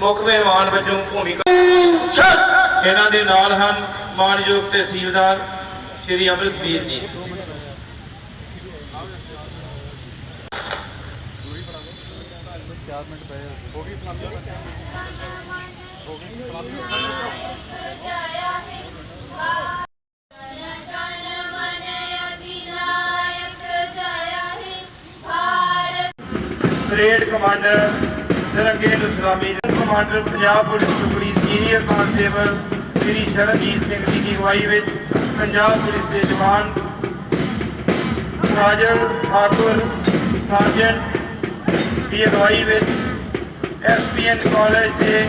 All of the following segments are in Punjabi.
ਮੁੱਖ ਮਹਿਮਾਨ ਵਜੋਂ ਭੂਮਿਕਾ ਇਹਨਾਂ ਦੇ ਨਾਲ ਹਨ ਮਾਨਯੋਗ ਤਹਿਸੀਲਦਾਰ ਸ਼੍ਰੀ ਅਮਰਿਤਵੀਰ ਜੀ ਜਨ ਮਨ ਅਧਿਨਾਇਕ ਜయ ਹੇ ਭਾਰਤ ਪਰੇਡ ਕਮਾਂਡਰ ਸਰੰਗੇਲ ਇਸਲਾਮੀ ਕਮਾਂਡਰ ਪੰਜਾਬ ਪੁਲਿਸ ਟੁਕੜੀ ਸੀਨੀਅਰ ਕਾਂਸਟੇਬਲ ਸ਼੍ਰੀ ਸ਼ਰਨਜੀਤ ਸਿੰਘ ਜੀ ਦੀ ਅਗਵਾਈ ਵਿੱਚ ਪੰਜਾਬ ਪੁਲਿਸ ਦੇ ਜਵਾਨ ਰਾਜਨ ਠਾਕੁਰ, ਸਰਜਨ ਦੀ ਅਗਵਾਈ ਵਿੱਚ ਐਸਪੀਐਨ ਕਾਲਜ ਦੇ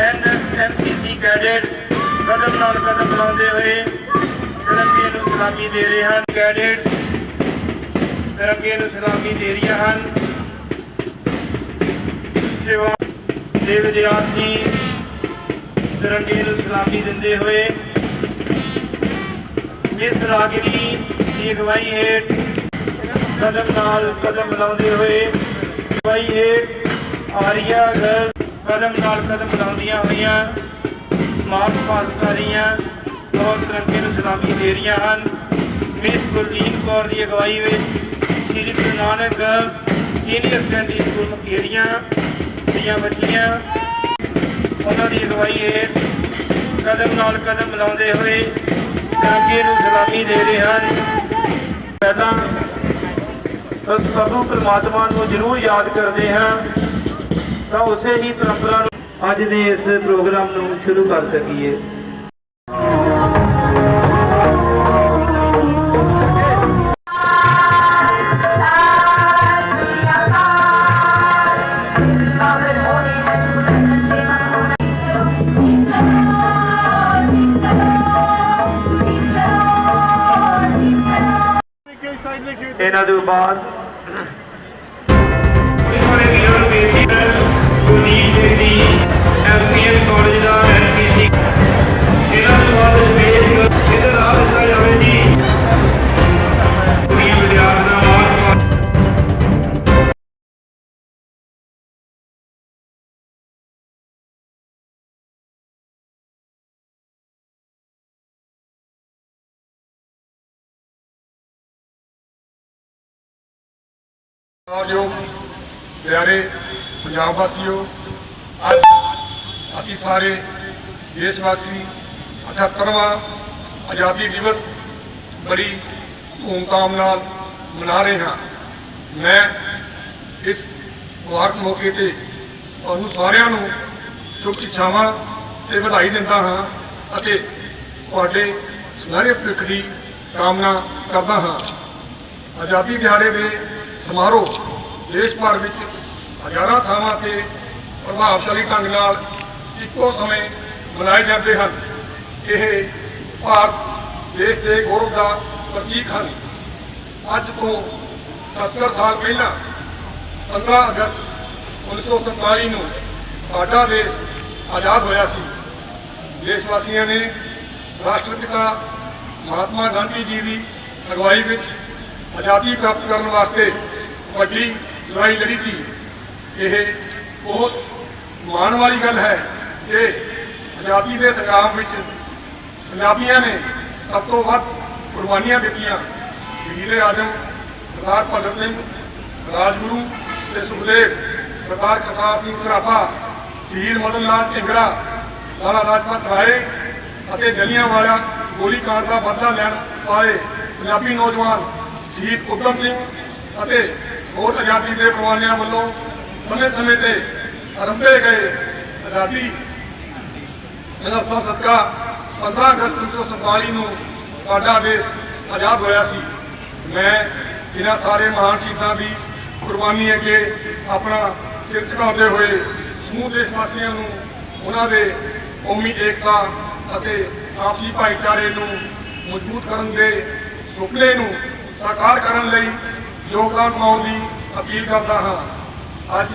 ਐਨਐਮਸੀਸੀ ਕੈਡੇਟ ਕਦਮ ਨਾਲ ਕਦਮ ਮਿਲਾਉਂਦੇ ਹੋਏ ਤਿਰੰਗੇ ਨੂੰ ਸਲਾਮੀ ਦੇ ਰਹੇ ਹਨ। ਕੈਡੇਟ ਤਿਰੰਗੇ ਨੂੰ ਸਲਾਮੀ ਦੇ ਰਹੀਆਂ ਹਨ। ਸੇਵਾ ਦੇ ਵਿਦਿਆਰਥੀ ਤਿਰੰਗੇ ਨੂੰ ਸਲਾਮੀ ਦਿੰਦੇ ਹੋਏ ਇਸ ਰਾਗਿਨੀ ਦੀ ਅਗਵਾਈ ਹੇਠ ਕਦਮ ਨਾਲ ਕਦਮ ਮਿਲਾਉਂਦੇ ਹੋਏ ਅਗਵਾਈ ਹੇਠ ਆਰੀਆ ਗਰਲ ਕਦਮ ਨਾਲ ਕਦਮ ਮਿਲਾਉਂਦੀਆਂ ਹੋਈਆਂ ਮਾਰਚ ਪਾਸ ਕਰ ਰਹੀਆਂ ਔਰ ਤਿਰੰਗੇ ਨੂੰ ਸਲਾਮੀ ਦੇ ਰਹੀਆਂ ਹਨ। ਮਿਸ ਗੁਰਲੀਨ ਕੌਰ ਦੀ ਅਗਵਾਈ ਵਿੱਚ Sri Guru Nanak senior secondary school Mukerian ਦੀਆਂ ਬੱਚੀਆਂ, ਉਹਨਾਂ ਦੀ ਅਗਵਾਈ ਹੇਠ ਕਦਮ ਨਾਲ ਕਦਮ ਮਿਲਾਉਂਦੇ ਹੋਏ ਤਿਰੰਗੇ ਨੂੰ ਸਲਾਮੀ ਦੇ ਰਹੇ ਹਨ। ਪਹਿਲਾਂ ਤਾਂ ਸਭੂ ਪਰਮਾਤਮਾ ਨੂੰ ਜ਼ਰੂਰ ਯਾਦ ਕਰਦੇ ਹਾਂ। ਤਾਂ ਉਸੇ ਹੀ ਪਰੰਪਰਾ ਨੂੰ ਅੱਜ ਦੇ ਇਸ ਪ੍ਰੋਗਰਾਮ ਨੂੰ ਸ਼ੁਰੂ ਕਰ ਸਕੀਏ। ਇਹਨਾਂ ਦੇ ਬਾਅਦ ਸਾਰੇ ਵੀਰਾਂ ਨੂੰ ਬੇਨਤੀ ਹੈ ਗੁਰਜੀਤ ਸਿੰਘ ਜੀ ਐਸਪੀਐਮ ਕਾਲਜ ਦਾ ਐਨਸੀਸੀ ਇਹਨਾਂ ਤੋਂ ਬਾਅਦ ਸਟੇਜ ਇਧਰ ਆ ਦਿੱਤਾ ਜਾਵੇ ਜੀ ਕੁੜੀਆਂ ਵਿਦਿਆਰਥੀਆਂ ਨਾਲ ਜੋ, ਪਿਆਰੇ ਪੰਜਾਬ ਵਾਸੀਓ, ਅੱਜ ਅਸੀਂ ਸਾਰੇ ਦੇਸ਼ ਵਾਸੀ 78ਵਾਂ ਆਜ਼ਾਦੀ ਦਿਵਸ ਬੜੀ ਧੂਮਧਾਮ ਨਾਲ ਮਨਾ ਰਹੇ ਹਾਂ। ਮੈਂ ਇਸ ਮੁਬਾਰਕ ਮੌਕੇ ਤੇ ਤੁਹਾਨੂੰ ਸਾਰਿਆਂ ਨੂੰ ਸ਼ੁਭ ਇੱਛਾਵਾਂ ਤੇ ਵਧਾਈ ਦਿੰਦਾ ਹਾਂ ਅਤੇ ਤੁਹਾਡੇ ਸੁਨਹਿਰੇ ਭਵਿੱਖ ਦੀ ਕਾਮਨਾ ਕਰਦਾ ਹਾਂ। ਆਜ਼ਾਦੀ ਦਿਹਾੜੇ ਦੇ ਸਮਾਰੋਹ ਦੇਸ਼ ਭਰ ਵਿੱਚ ਹਜ਼ਾਰਾਂ ਥਾਵਾਂ ਤੇ ਪ੍ਰਭਾਵਸ਼ਾਲੀ ਢੰਗ ਨਾਲ ਇੱਕੋ ਸਮੇਂ ਮਨਾਏ ਜਾਂਦੇ ਹਨ। ਇਹ ਭਾਰਤ, ਦੇਸ਼ ਦੇ ਗੌਰਵ ਦਾ ਪ੍ਰਤੀਕ ਹਨ। ਅੱਜ ਤੋਂ 70 ਸਾਲ ਪਹਿਲਾਂ 15 ਅਗਸਤ 1947 ਨੂੰ ਸਾਡਾ ਦੇਸ਼ ਆਜ਼ਾਦ ਹੋਇਆ ਸੀ। ਦੇਸ਼ ਵਾਸੀਆਂ ਨੇ ਰਾਸ਼ਟਰਪਿਤਾ ਮਹਾਤਮਾ ਗਾਂਧੀ ਜੀ ਦੀ ਅਗਵਾਈ ਵਿੱਚ ਆਜ਼ਾਦੀ ਪ੍ਰਾਪਤ ਕਰਨ ਵਾਸਤੇ ਵੱਡੀ ਲੜਾਈ ਲੜੀ ਸੀ। ਇਹ ਬਹੁਤ ਮਾਣ ਵਾਲੀ ਗੱਲ ਹੈ ਕਿ ਆਜ਼ਾਦੀ ਦੇ ਸੰਗਰਾਮ ਵਿੱਚ ਪੰਜਾਬੀਆਂ ਨੇ ਸਭ ਤੋਂ ਵੱਧ ਕੁਰਬਾਨੀਆਂ ਦਿੱਤੀਆਂ। ਸ਼ਹੀਦ ਆਜਮ, ਸਰਦਾਰ ਭਗਤ ਸਿੰਘ, ਰਾਜਗੁਰੂ ਤੇ ਸੁਖਦੇਵ, ਸਰਦਾਰ ਕਰਤਾਰ ਸਿੰਘ ਸਰਾਭਾ, ਸ਼ਹੀਦ ਮਦਨ ਲਾਲ ਢਿੰਗੜਾ, ਲਾਲਾ ਲਾਜਪਤ ਰਾਏ ਅਤੇ ਜਲਿਆਂਵਾਲਾ ਗੋਲੀਕਾਂਡ ਦਾ ਬਦਲਾ ਲੈਣ ਵਾਲੇ ਪੰਜਾਬੀ ਨੌਜਵਾਨ ਸ਼ਹੀਦ ਉਦਮ ਸਿੰਘ ਅਤੇ ਹੋਰ ਆਜ਼ਾਦੀ ਦੇ ਪ੍ਰਵਾਨਿਆਂ ਵੱਲੋਂ ਸਮੇਂ-ਸਮੇਂ ਤੇ ਆਰੰਭੇ ਗਏ ਆਜ਼ਾਦੀ। ਸੰਘਰਸ਼ਾਂ ਸਦਕਾ 15 ਅਗਸਤ 1947 ਨੂੰ ਸਾਡਾ ਦੇਸ਼ ਆਜ਼ਾਦ ਹੋਇਆ ਸੀ। ਮੈਂ ਇਹਨਾਂ ਸਾਰੇ ਮਹਾਨ ਸ਼ਹੀਦਾਂ ਦੀ ਕੁਰਬਾਨੀ ਅੱਗੇ ਆਪਣਾ ਸਿਰ ਝੁਕਾਉਂਦੇ ਹੋਏ ਸਮੂਹ ਦੇਸ਼ ਵਾਸੀਆਂ ਨੂੰ ਉਹਨਾਂ ਦੇ ਕੌਮੀ ਏਕਤਾ ਅਤੇ ਆਪਸੀ ਭਾਈਚਾਰੇ ਨੂੰ ਮਜ਼ਬੂਤ ਕਰਨ ਦੇ ਸੁਪਨੇ ਨੂੰ ਸਾਕਾਰ ਕਰਨ ਲਈ ਯੋਗਦਾਨ ਪਾਉਣ ਦੀ ਅਪੀਲ ਕਰਦਾ ਹਾਂ। ਅੱਜ